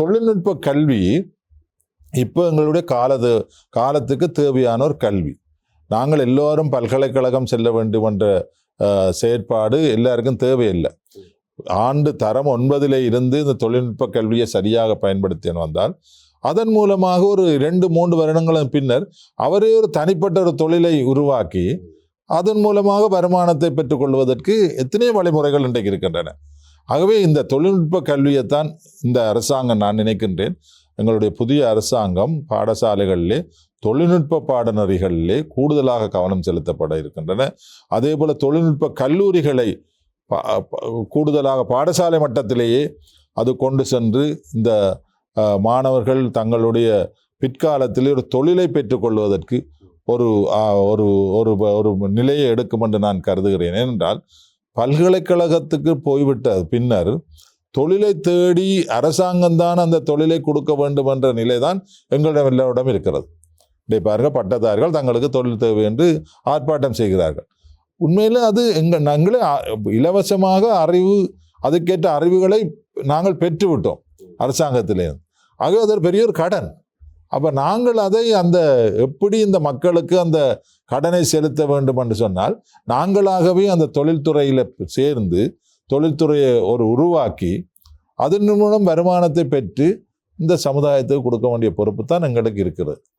தொழில்நுட்ப கல்வி இப்போ எங்களுடைய காலது காலத்துக்கு தேவையான ஒரு கல்வி. நாங்கள் எல்லோரும் பல்கலைக்கழகம் செல்ல வேண்டும் என்ற செயற்பாடு எல்லாருக்கும் தேவையில்லை. ஆண்டு தரம் ஒன்பதில் இருந்து இந்த தொழில்நுட்ப கல்வியை சரியாக பயன்படுத்தி வந்தால் அதன் மூலமாக ஒரு ரெண்டு மூன்று வருடங்களும் பின்னர் அவரே ஒரு தனிப்பட்ட ஒரு தொழிலை உருவாக்கி அதன் மூலமாக வருமானத்தை பெற்றுக்கொள்வதற்கு எத்தனையோ வழிமுறைகள் இன்றைக்கு இருக்கின்றன. ஆகவே இந்த தொழில்நுட்ப கல்வியைத்தான் இந்த அரசாங்கம் நான் நினைக்கின்றேன். எங்களுடைய புதிய அரசாங்கம் பாடசாலைகளிலே தொழில்நுட்ப பாடநெறிகளிலே கூடுதலாக கவனம் செலுத்தப்பட இருக்கின்றன. அதே போல் தொழில்நுட்ப கல்லூரிகளை கூடுதலாக பாடசாலை மட்டத்திலேயே அது கொண்டு சென்று இந்த மாணவர்கள் தங்களுடைய பிற்காலத்தில் ஒரு தொழிலை பெற்றுக்கொள்வதற்கு ஒரு ஒரு ஒரு ஒரு நிலையை எடுக்கும் என்று நான் கருதுகிறேன். ஏனென்றால் பல்கலைக்கழகத்துக்கு போய்விட்ட பின்னர் தொழிலை தேடி அரசாங்கம்தான் அந்த தொழிலை கொடுக்க வேண்டும் என்ற நிலைதான் எங்களிடம் எல்லோரிடம் இருக்கிறது. இதை பாருங்கள் பட்டதாரிகள் தங்களுக்கு தொழில் தேவை என்று ஆர்ப்பாட்டம் செய்கிறார்கள். உண்மையில் அது எங்கள் நாங்களே இலவசமாக அறிவு அதுக்கேற்ற அறிவுகளை நாங்கள் பெற்றுவிட்டோம் அரசாங்கத்திலே. ஆகவே அது ஒரு பெரிய ஒரு கடன். அப்போ நாங்கள் அதை அந்த எப்படி இந்த மக்களுக்கு அந்த கடனை செலுத்த வேண்டும் என்று சொன்னால் நாங்களாகவே அந்த தொழில்துறையில் சேர்ந்து தொழில்துறையை ஒரு உருவாக்கி அதன் மூலம் வருமானத்தை பெற்று இந்த சமுதாயத்துக்கு கொடுக்க வேண்டிய பொறுப்பு தான் எங்களுக்கு இருக்கிறது.